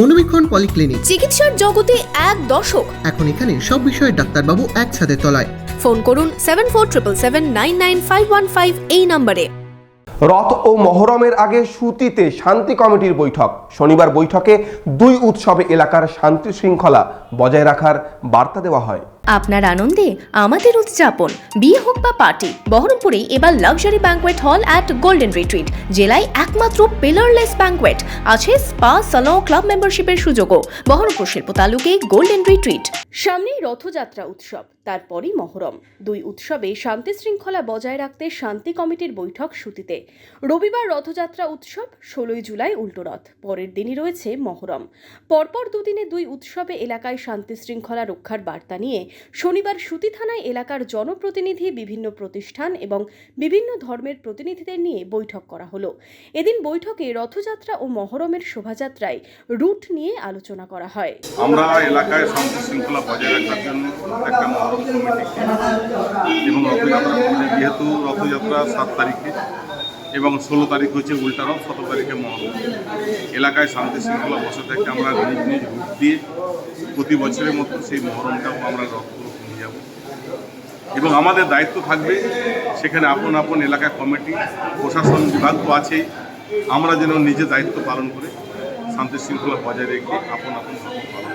মনোবীক্ষণ polyclinic. চিকিৎসার জগতে এক দশক এখন এখানে সব বিষয়ে ডাক্তারবাবু একসাথে তলায়। ফোন করুন seven four triple seven nine nine five one five এই নম্বরে। রথ ও মহরমের আগে সুতিতে শান্তি কমিটির বৈঠক। শনিবার বৈঠকে দুই উৎসবে এলাকার শান্তি শৃঙ্খলা বজায় রাখার বার্তা দেওয়া হয়। আপনার আনন্দে আমাদের উদযাপন। বিয়ে হোক বা পার্টি, বহরমপুরে এবার luxury banquet hall at golden retreat জেলায় একমাত্র পিলারলেস ব্যাঙ্কোয়েট আছে স্পা সালন ক্লাব মেম্বারশিপের সুযোগও। বহরমপুর শিল্প তালুকে গোল্ডেন রিট্রিট সামনেই রথযাত্রা উৎসব, তারপরই মহরম। দুই উৎসবে শান্তি শৃঙ্খলা বজায় রাখতে শান্তি কমিটির বৈঠক সুতিতে। রবিবার রথযাত্রা উৎসব, ষোলোই জুলাই উল্টো রথ, পরের দিনই রয়েছে মহরম। পরপর দুদিনে দুই উৎসবে এলাকায় শান্তি শৃঙ্খলা রক্ষার বার্তা নিয়ে শনিবার সুতি থানায় এলাকার জনপ্রতিনিধি বিভিন্ন প্রতিষ্ঠান এবং বিভিন্ন ধর্মের প্রতিনিধিদের নিয়ে বৈঠক করা হলো। এদিন বৈঠকে রথযাত্রা ও মহরমের শোভাযাত্রায় রুট নিয়ে আলোচনা করা হয়। আমরা এলাকায় শান্তি শৃঙ্খলা বজায় রাখার জন্য একটা মহরম কমিটি এবং রথযাত্রা যেহেতু রথযাত্রা সাত তারিখে এবং ষোলো তারিখ হচ্ছে উল্টা রথ সতেরো তারিখে মহরম এলাকায় শান্তি শৃঙ্খলা বসে থেকে আমরা নিজ নিজ রূপ দিয়ে প্রতি বছরের মতো সেই মহরমটাও আমরা রথগুলো নিয়ে যাব। এবং আমাদের দায়িত্ব থাকবে সেখানে আপন আপন এলাকা কমিটি, প্রশাসন বিভাগ তো আছেই। আমরা যেন নিজে দায়িত্ব পালন করে শান্তি শৃঙ্খলা বজায় রেখে আপন আপন পালন